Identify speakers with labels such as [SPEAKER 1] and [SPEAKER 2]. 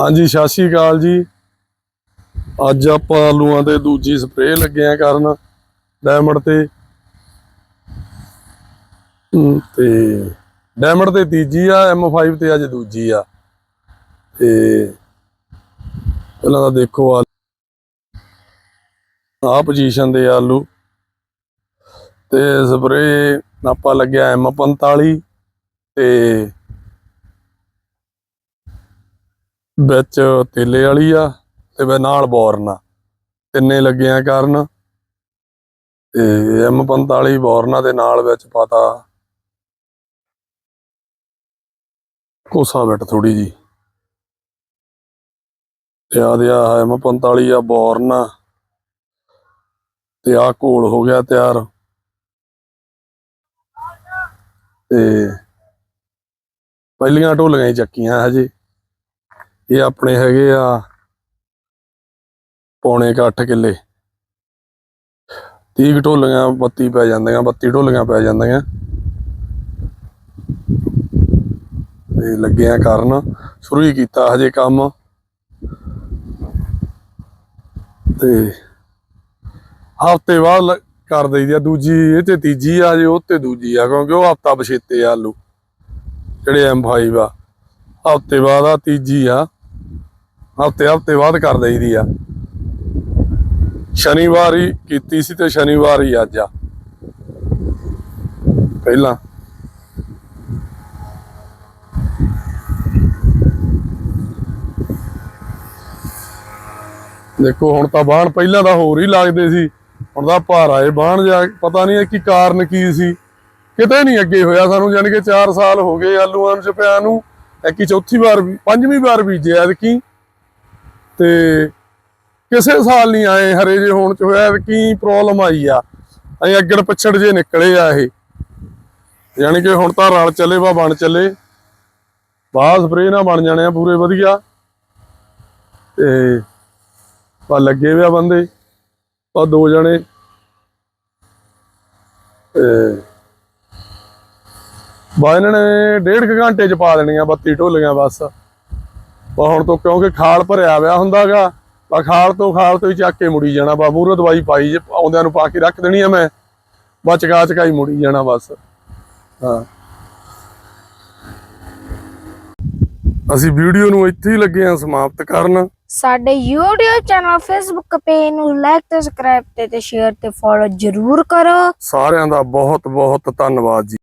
[SPEAKER 1] ਹਾਂਜੀ ਸਤਿ ਸ਼੍ਰੀ ਅਕਾਲ ਜੀ। ਅੱਜ ਆਪਾਂ ਆਲੂਆਂ ਤੇ ਦੂਜੀ ਸਪਰੇਅ ਲੱਗੇ ਆ ਕਰਨ ਡਾਇਮੰਡ ਤੇ। ਹਮ, ਤੇ ਡਾਇਮੰਡ ਤੇ ਤੀਜੀ ਆ M5 ਤੇ ਅੱਜ ਦੂਜੀ ਆ। ਤੇ ਪਹਿਲਾਂ ਤਾਂ ਦੇਖੋ ਆ ਆ ਪੋਜੀਸ਼ਨ ਦੇ ਆਲੂ। ਤੇ ਸਪਰੇਅ ਆਪਾਂ ਲੱਗਿਆ M45 ਤੇ ਵਿੱਚ ਤੇਲੇ ਵਾਲੀ ਆ ਤੇ ਵੇ ਨਾਲ ਬੋਰਨ ਆ। ਤਿੰਨੇ ਲੱਗਿਆ ਕਰਨ ਤੇ M45 ਬੋਰਨਾ ਦੇ ਨਾਲ ਵਿੱਚ ਪਤਾ। ਕੋਸਾ ਬੈਟ ਥੋੜੀ ਜੀ। ਤੇ ਆ ਦਿਆ M45 ਆ ਬੋਰਨਾ। ਤੇ ਆ ਘੋਲ ਹੋ ਗਿਆ ਤਿਆਰ। ਤੇ ਪਹਿਲੀਆਂ ਢੋਲੀਆਂ ਹੀ ਚੱਕੀਆਂ ਹਜੇ। ਇਹ ਆਪਣੇ ਹੈਗੇ ਆ ਪੌਣੇ ਕੁ ਅੱਠ ਕਿੱਲੇ। 30 ਢੋਲੀਆਂ 32 ਪੈ ਜਾਂਦੀਆਂ 32 ਢੋਲੀਆਂ ਪੈ ਜਾਂਦੀਆਂ। ਤੇ ਲੱਗਿਆ ਕਰਨ ਸ਼ੁਰੂ ਹੀ ਕੀਤਾ ਹਜੇ ਕੰਮ। ਤੇ ਹਫ਼ਤੇ ਬਾਅਦ ਕਰ ਦਈਦੀ ਆ, ਦੂਜੀ ਇਹ ਤੇ ਤੀਜੀ ਆ ਜੇ ਉਹ ਤੇ ਦੂਜੀ ਆ, ਕਿਉਂਕਿ ਉਹ ਹਫਤਾ ਬਛੇਤੇ ਆ ਆਲੂ, ਜਿਹੜੇ M5 ਆ। ਹਫ਼ਤੇ ਬਾਅਦ ਆ, ਤੀਜੀ ਆ। ਹਫ਼ਤੇ ਹਫ਼ਤੇ ਬਾਅਦ ਕਰ ਦਈਦੀ ਆ। ਸ਼ਨੀਵਾਰ ਹੀ ਕੀਤੀ ਸੀ ਤੇ ਸ਼ਨੀਵਾਰ ਹੀ ਅੱਜ ਆ। ਪਹਿਲਾਂ। ਦੇਖੋ, ਹੁਣ ਤਾਂ ਬਾਣ ਪਹਿਲਾਂ ਤਾਂ ਹੋਰ ਹੀ ਲੱਗਦੇ ਸੀ। ਹੁਣ ਤਾਂ ਭਾਰਾ ਏ ਬਾਣ ਜਾ ਪਤਾ ਨਹੀਂ ਇਹ ਕੀ ਕਾਰਨ ਕੀ ਸੀ। ਕਿਤੇ ਨਹੀਂ ਅੱਗੇ ਹੋਇਆ ਸਾਨੂੰ ਯਾਨੀ ਕਿ 4 ਸਾਲ ਹੋ ਗਏ ਆਲੂਆਂ ਨੂੰ ਪਿਆ ਨੂੰ। ਐਕੀ ਚੌਥੀ ਵਾਰ ਵੀ, ਪੰਜਵੀਂ ਵਾਰ ਬੀਜਿਆ ਐਤਕੀ। ਤੇ ਕਿਸੇ ਸਾਲ ਨਹੀਂ ਆਏ ਹਰੇ ਜੇ ਹੋਣ ਚ, ਹੋਇਆ ਕੀ ਪ੍ਰੋਬਲਮ ਆਈ ਆ। ਅਸੀਂ ਅੱਗੜ ਪਛੜ ਜੇ ਨਿਕਲੇ ਆ ਇਹ। ਯਾਨੀ ਕਿ ਹੁਣ ਤਾਂ ਰਲ ਚੱਲੇ ਵਾ, ਬਣ ਚੱਲੇ। ਬਾਅਦ ਸਪਰੇ ਨਾ ਬਣ ਜਾਣੇ ਆ, ਪੂਰੇ ਵਧੀਆ। ਤੇ ਪਾ ਲੱਗੇ ਹੋਏ ਬੰਦੇ। ਆ ਦੋ ਜਣੇ। ਤੇ ਬਾ ਇਹਨਾਂ ਨੇ ਡੇਢ ਕੁ ਘੰਟੇ ਚ ਪਾ ਦੇਣੀਆਂ 32 ਢੋਲੀਆਂ ਬਸ। ਬਾ ਹੁਣ ਤੋਂ ਕਿਉਂਕਿ ਖਾਲ ਭਰਿਆ ਹੋਇਆ ਹੁੰਦਾਗਾ ਬਾ ਖਾਲ ਤੋਂ ਖਾਲ ਤੋਂ ਹੀ ਚੱਕ ਕੇ ਮੁੜੀ ਜਾਣਾ ਬਾ ਮੂਹਰੋਂ ਦਵਾਈ ਪਾਈ ਜੇ ਆਉਂਦਿਆਂ ਨੂੰ ਪਾ ਕੇ ਰੱਖ ਦੇਣੀ ਆ ਮੈਂ। ਬਾ ਚਕਾ ਚਕਾਈ ਮੁੜੀ ਜਾਣਾ ਬਸ। ਹਾਂ। ਅਸੀਂ ਵੀਡੀਓ ਨੂੰ ਇੱਥੇ ਹੀ ਲੱਗੇ ਆ ਸਮਾਪਤ ਕਰਨ।
[SPEAKER 2] ਸਾਡੇ YouTube ਚੈਨਲ Facebook ਪੇਜ ਨੂੰ ਲਾਈਕ ਤੇ ਸਬਸਕ੍ਰਾਈਬ ਤੇ ਤੇ ਸ਼ੇਅਰ ਤੇ ਫੋਲੋ ਜਰੂਰ ਕਰੋ।
[SPEAKER 1] ਸਾਰਿਆਂ ਦਾ ਬਹੁਤ ਬਹੁਤ ਧੰਨਵਾਦ ਜੀ।